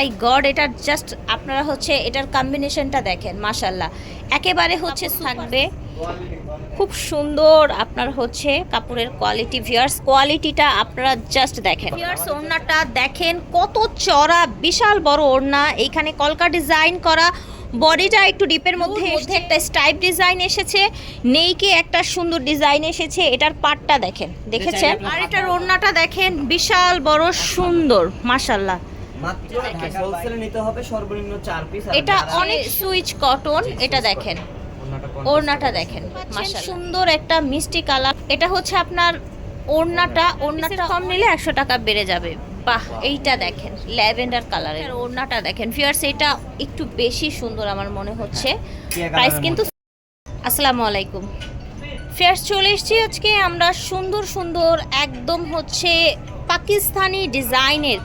I god এটা just আপনারা হচ্ছে এটার কম্বিনেশনটা দেখেন মাশাল্লাহ একেবারে হচ্ছে থাকবে খুব সুন্দর আপনার হচ্ছে কাপড়ের কোয়ালিটি ভিয়ার্স কোয়ালিটিটা আপনারা জাস্ট দেখেন। ভিয়ার্স ওড়নাটা দেখেন কত চড়া বিশাল বড় ওড়না। এইখানে কলকা ডিজাইন করা বডিটা একটু ডিপের মধ্যে মধ্যে একটা স্টাইপ ডিজাইন এসেছে নেইকে একটা সুন্দর ডিজাইন এসেছে। এটার পাটটা দেখেন দেখেছেন? আর এটার ওড়নাটা দেখেন বিশাল বড় সুন্দর মাশাল্লাহ মাত্র হোলসেলে নিতে হবে সর্বনিম্ন চার পিস এটা অনেক সুইচ কটন এটা দেখেন। ওড়নাটা দেখেন। মাশাআল্লাহ। সুন্দর একটা মিষ্টি কালার। এটা হচ্ছে আপনার ওড়নাটা ওড়নাটা। কম নিলে একশো টাকা বেড়ে যাবে। বাহ এইটা দেখেন ল্যাভেন্ডার কালারের। ওড়নাটা দেখেন। ফিয়ার্স এটা একটু বেশি সুন্দর আমার মনে হচ্ছে। প্রাইস কিন্তু আসসালামু আলাইকুম। ফেয়ার্স চলে এসেছি আজকে আমরা সুন্দর সুন্দর একদম হচ্ছে পাকিস্তানি ডিজাইনের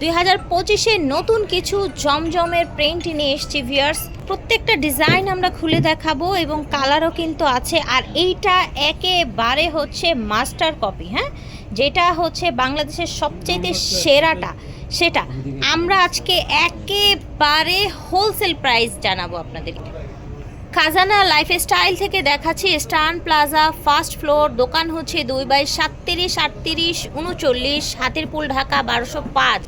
দুই হাজার পঁচিশে নতুন কিছু জমজমের প্রিন্ট নিয়ে এসেছি ভিয়ার্স প্রত্যেকটা ডিজাইন আমরা খুলে দেখাবো এবং কালারও কিন্তু আছে। আর এইটা একেবারে হচ্ছে মাস্টার কপি হ্যাঁ? যেটা হচ্ছে বাংলাদেশের সবচেয়ে সেরাটা। সেটা আমরা আজকে একেবারে হোলসেল প্রাইস জানাব আপনাদেরকে। খাজানা লাইফস্টাইল থেকে দেখাচ্ছি স্টান প্লাজা ফার্স্ট ফ্লোর দোকান হচ্ছে দুই বাই সাতত্রিশ আটত্রিশ উনচল্লিশ হাতিরপুল ঢাকা বারোশো পাঁচ।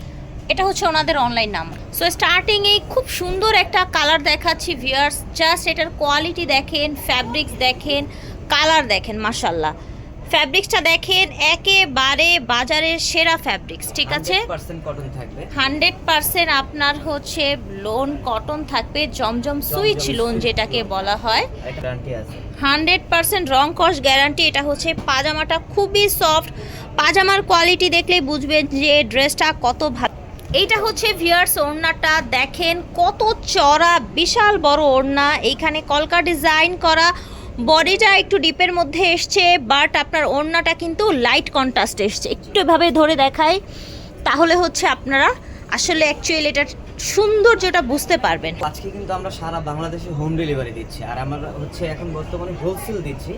এটা হচ্ছে ওনাদের অনলাইন নাম সো স্টার্টিংয়ে খুব সুন্দর একটা কালার দেখাচ্ছি ভিয়ার্স জাস্ট এটার কোয়ালিটি দেখেন ফ্যাব্রিক্স দেখেন কালার দেখেন মাসাল্লাহ ফ্যাব্রিক্সটা দেখেন একেবারে বাজারের সেরা ফ্যাব্রিক্স ঠিক আছে? হান্ড্রেড পার্সেন্ট আপনার হচ্ছে লোন কটন থাকবে জমজম সুইচ লোন যেটাকে বলা হয়। হান্ড্রেড পার্সেন্ট রং কস গ্যারান্টি এটা হচ্ছে পাজামাটা খুবই সফট পাজামার কোয়ালিটি দেখলেই বুঝবেন যে ড্রেসটা কত ভালো। এইটা হচ্ছে ভিয়ার্স ওড়নাটা দেখেন কত চড়া, বিশাল বড় ওড়না। এইখানে কলকা ডিজাইন করা, বডিটা একটু ডিপের মধ্যে এসছে, বাট আপনার ওড়নাটা কিন্তু লাইট কন্ট্রাস্ট এসছে। একটু এভাবে ধরে দেখাই, তাহলে হচ্ছে আপনারা আসলে অ্যাকচুয়ালি এটার সৌন্দর্যটা বুঝতে পারবেন। আজকে কিন্তু আমরা সারা বাংলাদেশে হোম ডেলিভারি দিচ্ছি। আর আমরা হচ্ছে এখন বর্তমানে হোলসেল দিচ্ছি।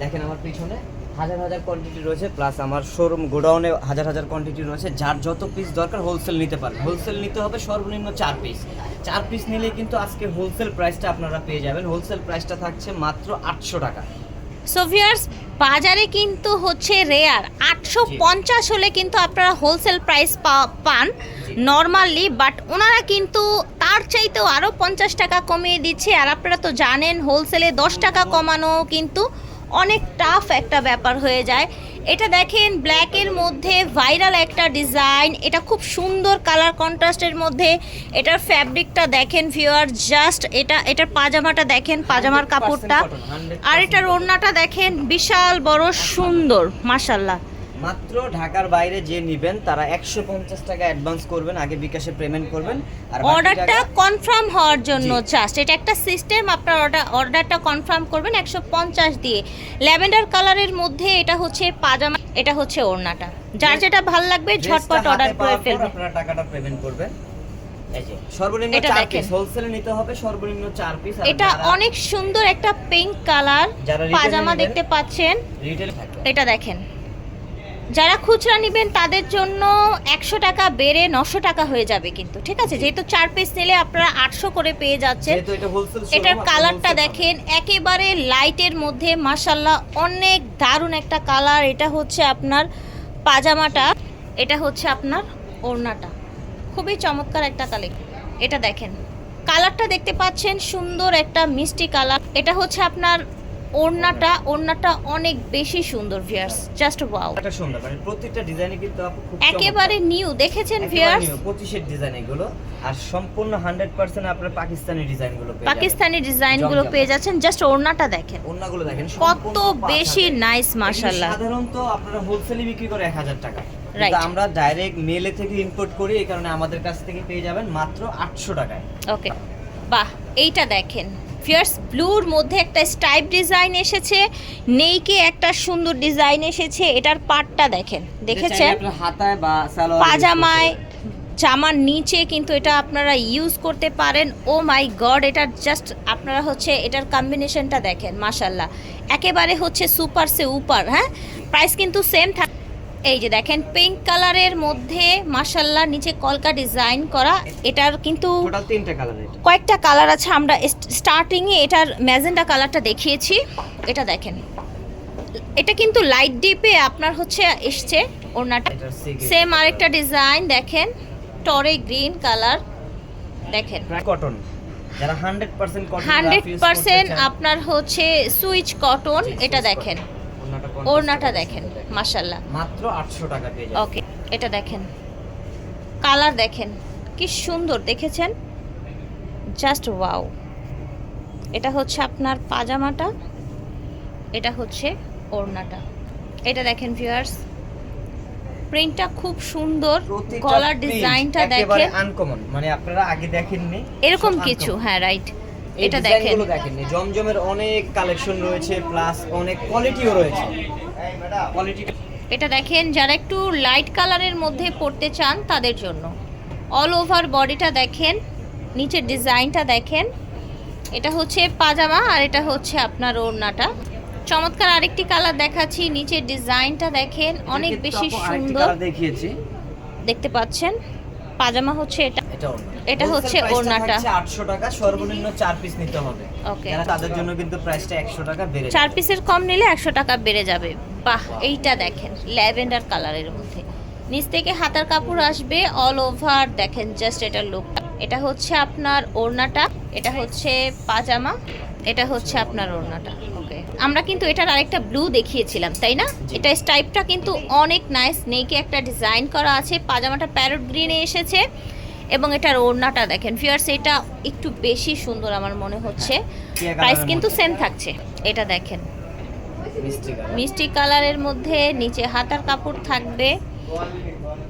দেখেন আমার পিছনে। হাজার হাজার কোয়ান্টিটি রয়েছে প্লাস আমার শোরুম গোডাউনে হাজার হাজার কোয়ান্টিটি রয়েছে যার যত পিস দরকার হোলসেল নিতে পারবে। হোলসেল নিতে হবে সর্বনিম্ন চার পিস চার পিস নিলে কিন্তু আজকে হোলসেল প্রাইসটা আপনারা পেয়ে যাবেন। হোলসেল প্রাইসটা থাকছে মাত্র আটশো টাকা। সোভিয়ার্স বাজারে কিন্তু হচ্ছে রেয়ার আটশো পঞ্চাশ হলে কিন্তু আপনারা হোলসেল প্রাইস পান নর্মালি বাট ওনারা কিন্তু তার চাইতেও আরও পঞ্চাশ টাকা কমিয়ে দিচ্ছে। আর আপনারা তো জানেন হোলসেলে দশ টাকা কমানো কিন্তু অনেক টাফ একটা ব্যাপার হয়ে যায়। এটা দেখেন ব্ল্যাকের মধ্যে ভাইরাল একটা ডিজাইন এটা খুব সুন্দর কালার কন্ট্রাস্টের মধ্যে। এটার ফ্যাব্রিকটা দেখেন ভিওয়ার জাস্ট এটা এটার পাজামাটা দেখেন পাজামার কাপড়টা। আর এটার ওড়নাটা দেখেন বিশাল বড় সুন্দর মাশাল্লাহ মাত্র ঢাকার বাইরে যে নিবেন তারা একশো পঞ্চাশ টাকা অ্যাডভান্স করবেন আগে বিকাশে পেমেন্ট করবেন। আর অর্ডারটা কনফার্ম হওয়ার জন্য জাস্ট এটা একটা সিস্টেম আপনার অর্ডার অর্ডারটা কনফার্ম করবেন একশো পঞ্চাশ দিয়ে। ল্যাভেন্ডার কালারের মধ্যে এটা হচ্ছে পাজামা এটা হচ্ছে ওড়নাটা। যার যেটা ভালো লাগবে ঝটপট অর্ডার করে ফেলবেন আপনারা টাকাটা পেমেন্ট করবেন। সর্বনিম্ন চার। পিস হোলসেলে নিতে হবে সর্বনিম্ন চার পিস এটা অনেক সুন্দর একটা পিঙ্ক কালার পাজামা দেখতে পাচ্ছেন। রিটেল এটা দেখেন। যারা খুচরা নেবেন তাদের জন্য একশো টাকা বেড়ে নশো টাকা হয়ে যাবে কিন্তু ঠিক আছে? যেহেতু চার পিস নিলে আপনারা আটশো করে পেয়ে যাচ্ছেন। এটার কালারটা দেখেন একেবারে লাইটের মধ্যে মাসাল্লাহ অনেক দারুণ একটা কালার এটা হচ্ছে আপনার পাজামাটা এটা হচ্ছে আপনার ওড়নাটা। খুবই চমৎকার একটা কালার এটা দেখেন। কালারটা দেখতে পাচ্ছেন সুন্দর একটা মিষ্টি কালার এটা হচ্ছে আপনার ওড়নাটা ওড়নাটা অনেক বেশি সুন্দর ভিয়ার্স জাস্ট ওয়াও এটা সুন্দর মানে প্রত্যেকটা ডিজাইনে কিন্তু আপু খুব একেবারে নিউ দেখেছেন ভিয়ার্স পঁচিশের ডিজাইন এগুলো। আর সম্পূর্ণ হান্ড্রেড পার্সেন্ট আপনার পাকিস্তানি ডিজাইনগুলো পেয়ে পাকিস্তানি ডিজাইনগুলো। পেয়ে যাচ্ছেন জাস্ট ওড়নাটা দেখেন। অন্যগুলো দেখেন কত বেশি নাইস এগুলো মাশাল্লাহ সাধারণত আপনারা হোলসেলে বিক্রি করে এক হাজার টাকা। Right. কিন্তু আমরা ডাইরেক্ট মেলে থেকে ইম্পোর্ট করি এই কারণে আমাদের কাছ থেকে পেয়ে যাবেন মাত্র আটশো টাকায়। ওকে বাহ এইটা দেখেন। ফিয়ার্স ব্লুর মধ্যে একটা স্টাইপ ডিজাইন এসেছে নেইকে একটা সুন্দর ডিজাইন এসেছে এটার পাটটা দেখেন দেখেছেন? এটা হাতায় বা পাজামায় জামার নিচে কিন্তু এটা আপনারা ইউজ করতে পারেন। ও মাই গড এটা জাস্ট আপনারা হচ্ছে এটার কম্বিনেশনটা দেখেন মাশাল্লাহ একেবারে হচ্ছে সুপার সে উপার হ্যাঁ? প্রাইস কিন্তু সেম থাকে এই যে দেখেন পিঙ্ক কালারের মধ্যে মাসাল্লাহ নিচে কলকা ডিজাইন করা। এটার কিন্তু কয়েকটা কালার আছে। আমরা স্টার্টিংয়ে এটার ম্যাজেন্ডা কালারটা দেখিয়েছি। এটা দেখেন। এটা কিন্তু লাইট ডিপে আপনার হচ্ছে এসছে ওড়নাটা। সেম আরেকটা ডিজাইন দেখেন। টরে গ্রিন কালার দেখেন। কটন যারা 100% কটন হান্ড্রেড পার্সেন্ট আপনার হচ্ছে সুইচ কটন এটা দেখেন। ওড়নাটা দেখেন। মাসাল্লাহ মাত্র 800 টাকা পেয়ে যাবেন ওকে এটা দেখেন। কালার দেখেন কি সুন্দর দেখেছেন? Just wow. এটা হচ্ছে আপনার পাজামাটা এটা হচ্ছে ওড়নাটা। এটা দেখেন ভিউয়ার্স প্রিন্টটা খুব সুন্দর গলার ডিজাইনটা দেখেন। আনকমন মানে আপনারা আগে দেখেননি এরকম কিছু হ্যাঁ রাইট এটা দেখেন। দেখেননি জমজমের অনেক কালেকশন রয়েছে প্লাস অনেক কোয়ালিটিও রয়েছে। কোয়ালিটি এটা দেখেন যারা একটু লাইট কালারের মধ্যে পড়তে চান তাদের জন্য। অল ওভার বডিটা দেখেন নিচের ডিজাইনটা দেখেন। এটা হচ্ছে পাজামা আর এটা হচ্ছে আপনার ওড়নাটা। চমৎকার আরেকটি কালার দেখাচ্ছি নিচের ডিজাইনটা দেখেন অনেক বেশি সুন্দর। দেখিয়েছি। দেখতে পাচ্ছেন পাজামা হচ্ছে এটা। এটা ওড়না। এটা হচ্ছে ওড়নাটা। 800 টাকা সর্বনিম্ন 4 পিস নিতে হবে। ওকে তাদের জন্য কিন্তু প্রাইসটা 100 টাকা বেড়ে চার পিসের কম নিলে একশো টাকা বেড়ে যাবে। বাহ এইটা দেখেন ল্যাভেন্ডার কালারের মধ্যে। নিচ থেকে হাতার কাপড় আসবে অল ওভার দেখেন জাস্ট এটার লুকটা এটা হচ্ছে আপনার ওড়নাটা এটা হচ্ছে পাজামা এটা হচ্ছে আপনার ওড়নাটা। ওকে আমরা কিন্তু এটার আরেকটা ব্লু দেখিয়েছিলাম তাই না? এটা স্টাইপটা কিন্তু অনেক নাইস নেকে একটা ডিজাইন করা আছে পাজামাটা প্যারট গ্রিনে এসেছে। এবং এটার ওড়নাটা দেখেন। ফিয়ার্স এটা একটু বেশি সুন্দর আমার মনে হচ্ছে। প্রাইস কিন্তু সেম থাকছে। এটা দেখেন। মিষ্টি কালারের মধ্যে নিচে হাতার কাপড় থাকবে।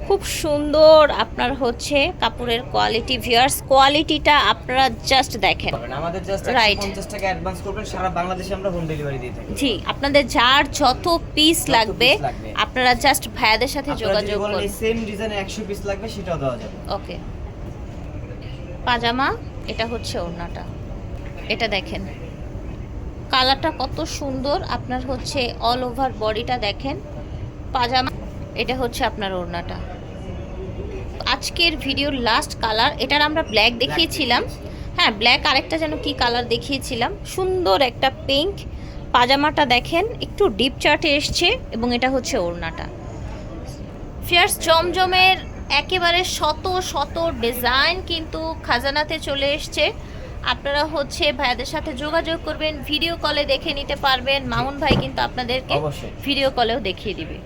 খুব সুন্দর আপনার হচ্ছে কাপড়ের কোয়ালিটি ভিউয়ার্স কোয়ালিটিটা আপনারা জাস্ট দেখেন। আমাদের জাস্ট Right. 150 টাকা অ্যাডভান্স করবেন। সারা বাংলাদেশে আমরা হোম ডেলিভারি দিয়ে থাকি। জি আপনাদের যার যত পিস লাগবে আপনারা জাস্ট ভাইয়াদের সাথে যোগাযোগ করুন। সেম ডিজাইনে 100 পিস লাগবে সেটাও দেওয়া যাবে। ওকে পাজামা, এটা হচ্ছে ওড়নাটা। এটা দেখেন। কালারটা কত সুন্দর। আপনার হচ্ছে অল ওভার বডিটা দেখেন। পাজামা, এটা হচ্ছে আপনার ওড়নাটা। আজকের ভিডিওর লাস্ট কালার এটার আমরা ব্ল্যাক দেখিয়েছিলাম। হ্যাঁ ব্ল্যাক আরেকটা যেন কি কালার দেখিয়েছিলাম? সুন্দর একটা পিঙ্ক পাজামাটা দেখেন, একটু ডিপ চার্টে এসছে এবং এটা হচ্ছে ওড়নাটা। ফিয়ার্স জমজমের একেবারে শত শত ডিজাইন কিন্তু খাজানাতে চলে এসছে। আপনারা হচ্ছে ভাইয়াদের সাথে যোগাযোগ করবেন ভিডিও কলে দেখে নিতে পারবেন। মামুন ভাই কিন্তু আপনাদেরকে ভিডিও কলেও দেখিয়ে দিবে।